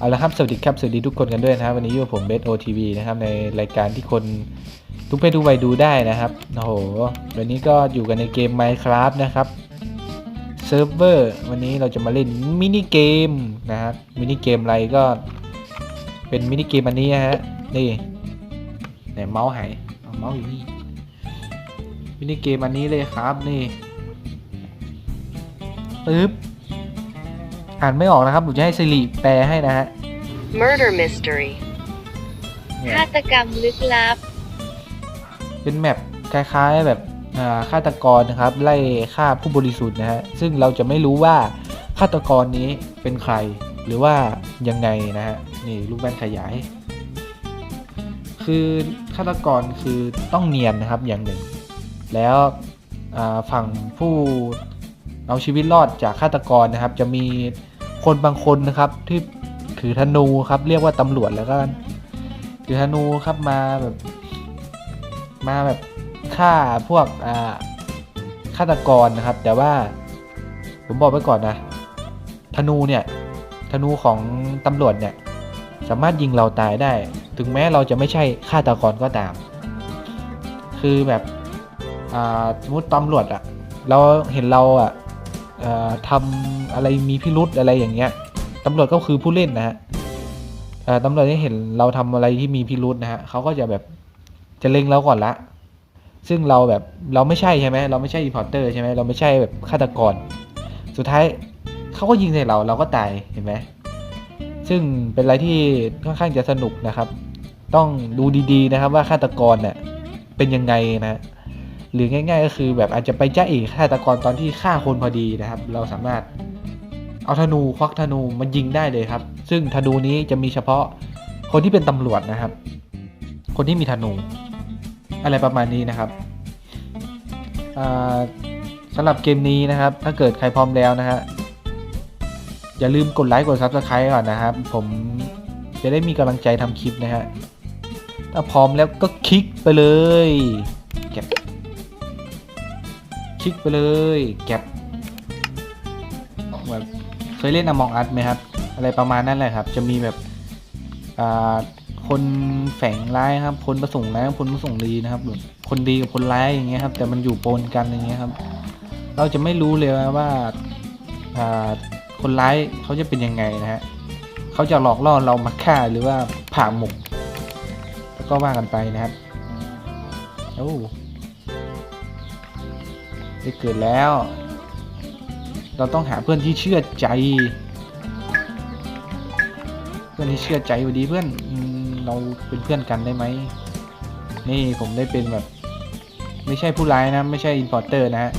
เอาละครับ สวัสดีครับ สวัสดีทุกคนกันด้วยนะครับ วันนี้อยู่กับผมเบสโอทีวีนะครับ ในรายการที่คนทุกเพศทุกวัยดูได้นะครับ โอ้โห วันนี้ก็อยู่กันในเกม Minecraft นะครับ เซิร์ฟเวอร์ วันนี้เราจะมาเล่นมินิเกมนะครับ มินิเกมอะไรก็ เป็นมินิเกมอันนี้นะฮะ นี่ไหนเมาส์หายเมาส์อยู่นี่ มินิเกมอันนี้เลยครับ นี่ปึ๊บ อ่านไม่ออกนะครับผมจะให้สิริแปลให้นะฮะ Murder mystery. เนี่ยฆาตกรรมลึกลับ เป็นแมปคล้ายๆแบบอ่าฆาตกรนะครับ ไล่ฆ่าผู้บริสุทธิ์นะฮะ ซึ่งเราจะไม่รู้ว่าฆาตกรนี้เป็นใคร หรือว่ายังไงนะฮะ นี่รูปแว่นขยาย คือฆาตกรคือต้องเนียนนะครับอย่างหนึ่ง แล้วอ่าฝั่งผู้เอาชีวิตรอดจากฆาตกรนะครับ จะมี คนบางคนนะครับที่ถือธนูครับ เรียกว่าตำรวจแล้วก็ถือธนูครับมาแบบมาแบบฆ่าพวกอ่าฆาตกรนะครับ แต่ว่าผมบอกไว้ก่อนนะ ธนูเนี่ย ธนูของตำรวจเนี่ย สามารถยิงเราตายได้ ถึงแม้เราจะไม่ใช่ฆาตกรก็ตาม คือแบบสมมติตำรวจอะเราเห็นเราอะเอ่อ ทำอะไรมีพิรุษอะไรอย่างเงี้ยตำรวจก็คือผู้เล่นนะฮะตำรวจที่เห็นเราทำอะไรที่มีพิรุษนะฮะเขาก็จะแบบจะเล็งเราก่อนละ ซึ่งเราแบบเราไม่ใช่ใช่ไหมเราไม่ใช่รีพอร์เตอร์ใช่ไหมเราไม่ใช่แบบฆาตกร สุดท้ายเขาก็ยิงใส่เราเราก็ตายเห็นไหมซึ่งเป็นอะไรที่ค่อนข้างจะสนุกนะครับ ต้องดูดีๆนะครับว่าฆาตกรเนี่ยเป็นยังไงนะ หรือง่าย ๆ ก็คือแบบอาจจะไปจ้าเอกฆาตกรตอนที่ฆ่าคนพอดีนะครับ เราสามารถเอาธนูควักธนูมันยิงได้เลยครับ ซึ่งธนูนี้จะมีเฉพาะคนที่เป็นตำรวจนะครับ คนที่มีธนู อะไรประมาณนี้นะครับสำหรับเกมนี้นะครับ ถ้าเกิดใครพร้อมแล้วนะฮะอย่าลืมกดไลค์กด Subscribe ก่อนนะครับ ผมจะได้มีกำลังใจทำคลิปนะฮะ ถ้าพร้อมแล้วก็คลิกไปเลยแก็บ คลิกไปเลยแก็บแบบเคยเล่น Among Us ไหมครับ อะไรประมาณนั้นแหละครับ จะมีแบบอ่าคนแฝงร้ายครับ คนประสงค์ร้ายกับคนประสงค์ดีนะครับคนดีกับคนร้ายอย่างเงี้ยครับ แต่มันอยู่ปนกันอย่างเงี้ยครับ เราจะไม่รู้เลยว่าอ่าคนร้ายเขาจะเป็นยังไงนะฮะเขาจะหลอกล่อเรามาฆ่าหรือว่าผ่าหมก แล้วก็ว่ากันไปนะครับโอ้ ได้เกิดแล้ว เราต้องหาเพื่อนที่เชื่อใจ เพื่อนที่เชื่อใจอยู่ดีเพื่อนเราเป็นเพื่อนกันได้ไหมนี่ผมได้เป็นแบบ ไม่ใช่ผู้ร้ายนะ ไม่ใช่อินพอร์เตอร์นะฮะ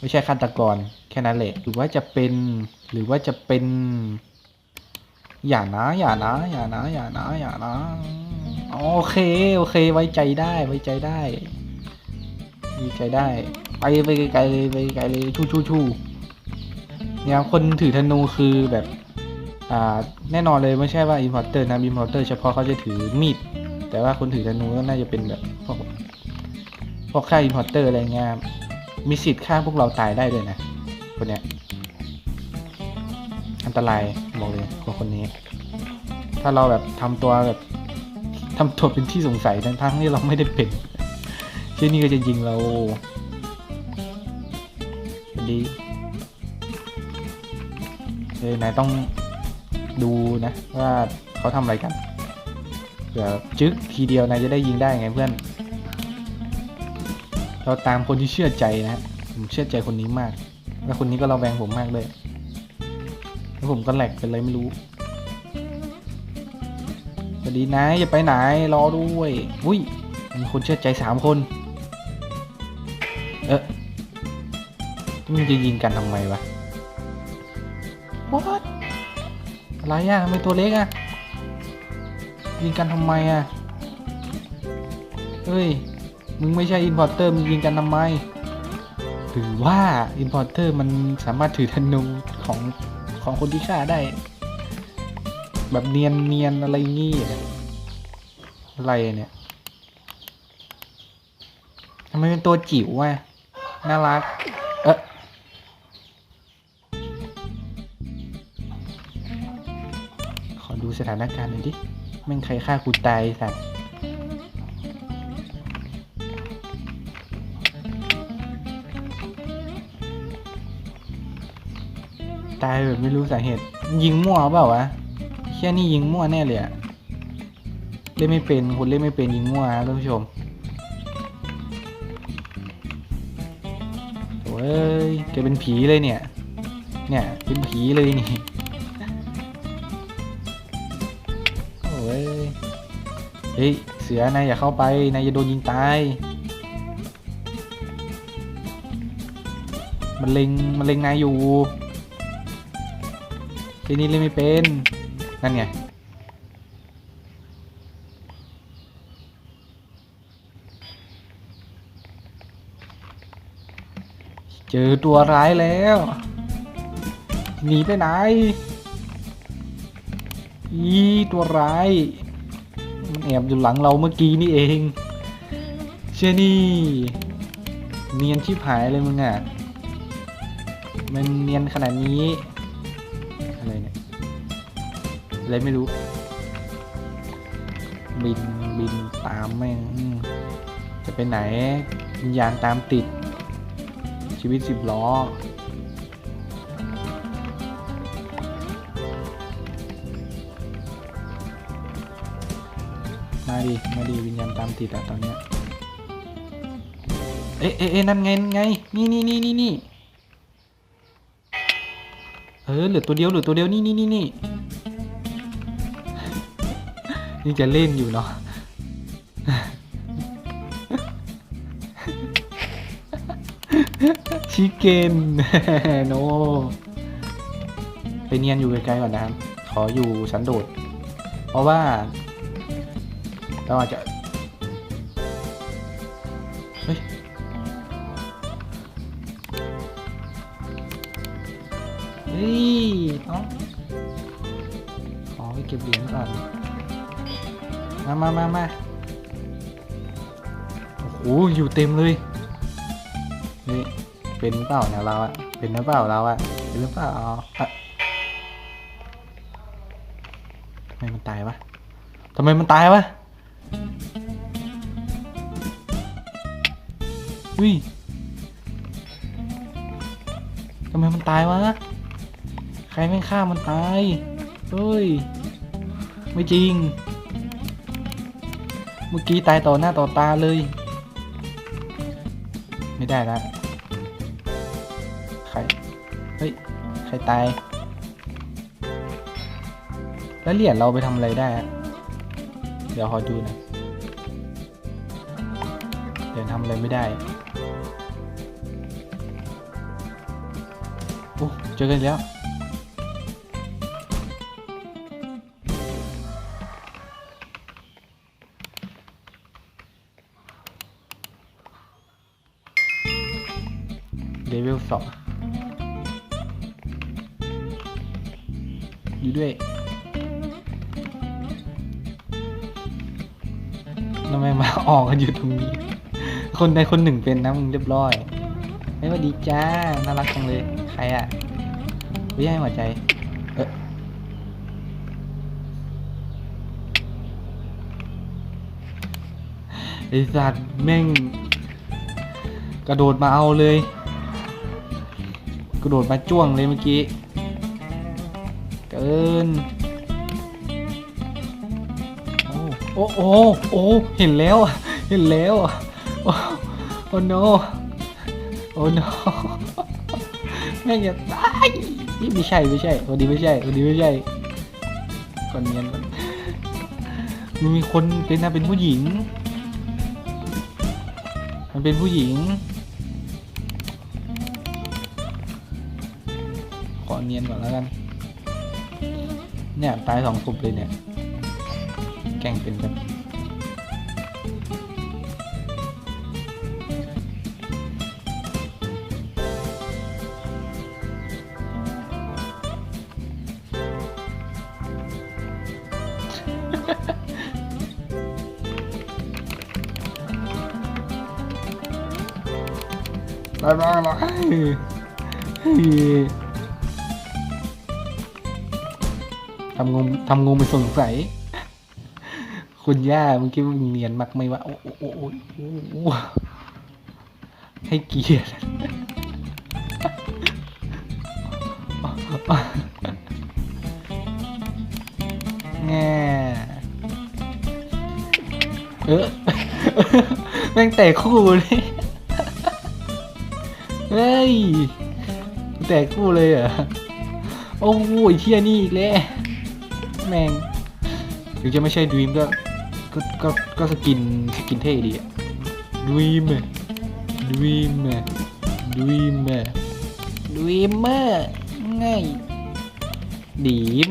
ไม่ใช่ฆาตกรแค่นั้นแหละหรือว่าจะเป็นหรือว่าจะเป็น อย่านะ อย่านะ อย่านะ อย่านะ อย่านะ โอเค โอเค ไว้ใจได้ ไว้ใจได้ ไว้ใจได้ ไปไปไกลๆเลยไปไกลเลยชูชูชูเนี่ยคนถือธนูคือแบบอ่าแน่นอนเลยไม่ใช่ว่า importer นะ importer เฉพาะเขาจะถือมีดแต่ว่าคนถือธนูก็น่าจะเป็นแบบพวกพวกฆ่า importer อร์อะไรเงี้ยมีสิทธิ์ฆ่าพวกเราตายได้เลยนะคนเนี้ยอันตรายบอกเลยคนคนนี้ ถ้าเราแบบทำตัวแบบทำตัวเป็นที่สงสัยทั้งทั้งที่เราไม่ได้เป็นเช่นนี้ก็จะยิงเรา ดีเอ้ยนายต้องดูนะว่าเขาทำอะไรกันเผื่อจึ๊กทีเดียวนายจะได้ยิงได้ไงเพื่อน เราตามคนที่เชื่อใจนะฮะผมเชื่อใจคนนี้มาก แล้วคนนี้ก็เราแวงผมมากเลยแล้วผมก็แหลกเป็นไรไม่รู้สวัสดีนะอย่าไปไหนรอด้วย อุ้ยมีคนเชื่อใจสามคน เออ มึงจะยิงกันทำไมวะ What อะไรอะทำไมตัวเล็กอะ ยิงกันทำไมอะเฮ้ย มึงไม่ใช่อินพอร์เตอร์มึงยิงกันทำไม หรือว่าอินพอร์เตอร์มันสามารถถือธนูของของคนที่ฆ่าได้ แบบเนียนเนียนอะไรงี้อะอะไรเนี่ยทำไมเป็นตัวจิ๋วอะน่ารัก สถานการณ์หน่อยดิแม่งใครฆ่ากูตายสัตว์ตายแบบไม่รู้สาเหตุ ยิงมั่วเปล่าวะแค่นี้ยิงมั่วแน่เลยอะเล่นไม่เป็นคนเล่นไม่เป็นยิงมั่วนะท่านผู้ชมโอ้ยแกเป็นผีเลยเนี่ย เนี่ยเป็นผีเลยนี่ เฮ้ย เสือนายอย่าเข้าไป นายจะโดนยิงตาย มันเล็ง มันเล็งนายอยู่ ทีนี้เล่นไม่เป็น นั่นไง เจอตัวร้ายแล้ว หนีไปไหน อีตัวร้าย แอบอยู่หลังเราเมื่อกี้นี่เอง เชนี่เนียนชิบหายเลยมึงอะ มันเนียนขนาดนี้ อะไรเนี่ย อะไรไม่รู้ บินบินตามแม่งจะไปไหนวิญญาณตามติดชีวิตสิบล้อ มาดิ มาดิวิญญาณตามติดอะตอนเนี้ยเอ๊ะเอ๊ะเอ๊ะนั่นไงนั่นไง นี่นี่นี่นี่นี่เออเหลือตัวเดียวเหลือตัวเดียวนี่นี่นี่นี่นี่จะเล่นอยู่เนาะชิเก้นโนไปเนียนอยู่ไกลๆก่อนนะครับ ขออยู่สันโดษเพราะว่า เราอาจจะเฮ้ยเฮ้ยน้องขอไปเก็บเหรียญก่อนมามามามาโอ้โหอยู่เต็มเลยเฮ้ยเป็นเปล่าเนี่ยเราอะเป็นหรือเปล่าเราอะเป็นหรือเปล่าอะทำไมมันตายวะทำไมมันตายวะ อุ้ยทำไมมันตายวะ ใครแม่งฆ่ามันตายเฮ้ย ไม่จริง เมื่อกี้ตายต่อหน้าต่อตาเลย ไม่ได้ละใคร เฮ้ย ใครตาย แล้วเหรียญเราไปทำอะไรได้อะเดี๋ยวขอดูนะเหรียญทำอะไรไม่ได้ เจอกันแล้ว เลเวลสองอยู่ด้วยทำไมมาออกกันอยู่ตรงนี้ คนใดคนหนึ่งเป็นนะมึงเรียบร้อยไม่ว่าดีจ้า น่ารักจังเลย ใครอะ ไม่ให้หัวใจ เออไอสัตว์แม่ง กระโดดมาเอาเลย กระโดดมาจ้วงเลยเมื่อกี้ เกิน โอ้โอ้โอ้เห็นแล้วอะเห็นแล้วอะโอ้โอ้ no โอ้ no แม่งอย่าตาย นี่ไม่ใช่ไม่ใช่วันนี้ไม่ใช่วันนี้ไม่ใช่ก่อนเนียนก่อนมันมีคนเป็นนะเป็นผู้หญิง มันเป็นผู้หญิง ขอเนียนก่อนแล้วกัน เนี่ยตายสองศพเลยเนี่ย แกล้งเป็นแบบบ ทำงงทำงงไปสงสัย คุณย่ามึงคิดว่ามึงเนียนมากไหมวะโอ้โอ้โอ้โอ้ให้เกียรติแง่เออแม่งแตกคู่เลย เฮ้ย แตกคู่เลยเหรอ โอ้โหไอ้เที่ยนี่อีกแล้วแม่งถึงจะไม่ใช่ด e ีมก็ก็ก็ก็สกินสกินเท่ดีอะด e ีมด e ีมด e ีมด e ีมง่ายดีม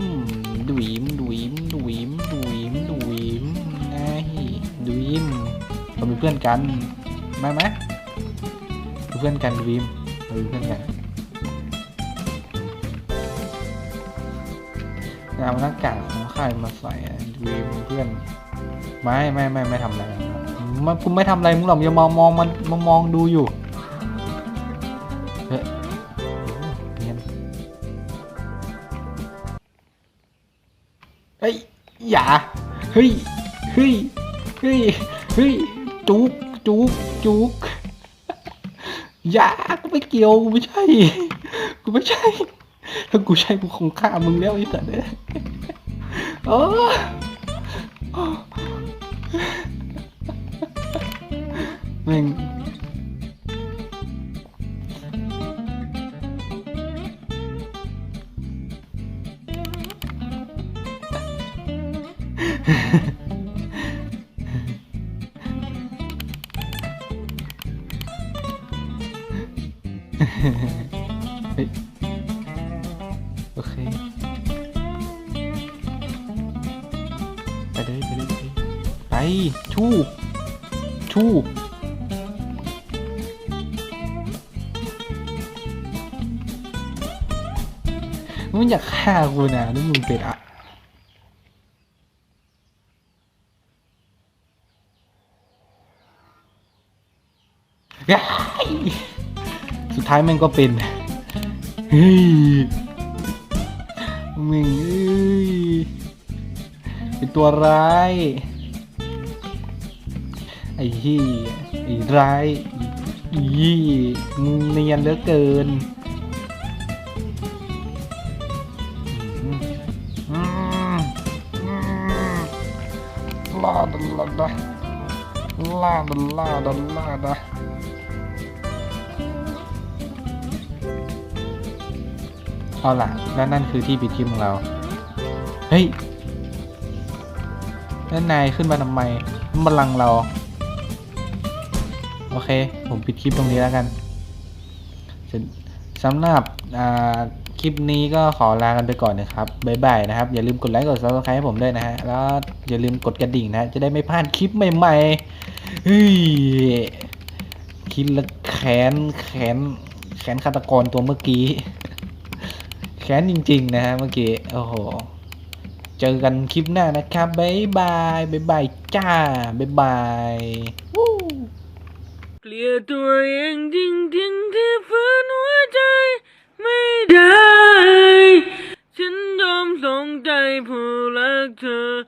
ด e ีมด e ีมด e ีมด e ีมด e ีมง่ายด e ีมเราเป็นเพื่อนกันมาไหม เพื่อนกันด e ีมเราเป็นเพื่อนกันเอาหน้ากากของใครมาใส่อะดูเพื่อนไม่ไม่ไม่ไม่ทำอะไรมันกูไม่ทำอะไรมึงหรอกอย่ามองมองมันมามองดูอยู่เฮ้ยเนียนเฮ้ยอย่าเฮ้ยเฮ้ยเฮ้ยเฮ้ยจุกจุกจุก อย่ากูไม่เกี่ยวกูไม่ใช่ กูไม่ใช่ ถ้ากูใช่กูคงฆ่ามึงแล้วไอ้สัตว์เนี่ยโอ้แม่งฮ มึงอยากฆ่ากูนะนี่มึงเป็นอะสุดท้ายม่งก็เป็นเฮ้ยมึงเป็นตัวร้าย ไอ้ที่ไอ้ร้ายอีมึงเนียนเหลือเกินาดลาดลาดาเอาล่ะและนั่นคือที่ปิดคลิปของเรา เฮ้ยแล้วนายขึ้นมาทำไมมันบัลลังก์เรา โอเค ผมปิดคลิปตรงนี้แล้วกันสสำหรับอ่า คลิปนี้ก็ขอลากันไปก่อนนะครับ บ๊ายบายนะครับ อย่าลืมกดไลค์กด subscribe ให้ผมด้วยนะฮะ แล้วอย่าลืมกดกระดิ่งนะ จะได้ไม่พลาดคลิปใหม่ๆเฮ้ยคิดละแขนแขนแขนฆาตกรตัวเมื่อกี้ แขนจริงๆนะฮะเมื่อกี้ โอ้โห เจอกันคลิปหน้านะครับ บ๊ายบาย บ๊ายบายจ้า บ๊ายบายเกลียดตัวเองจริงๆที่ฝื diaper like to.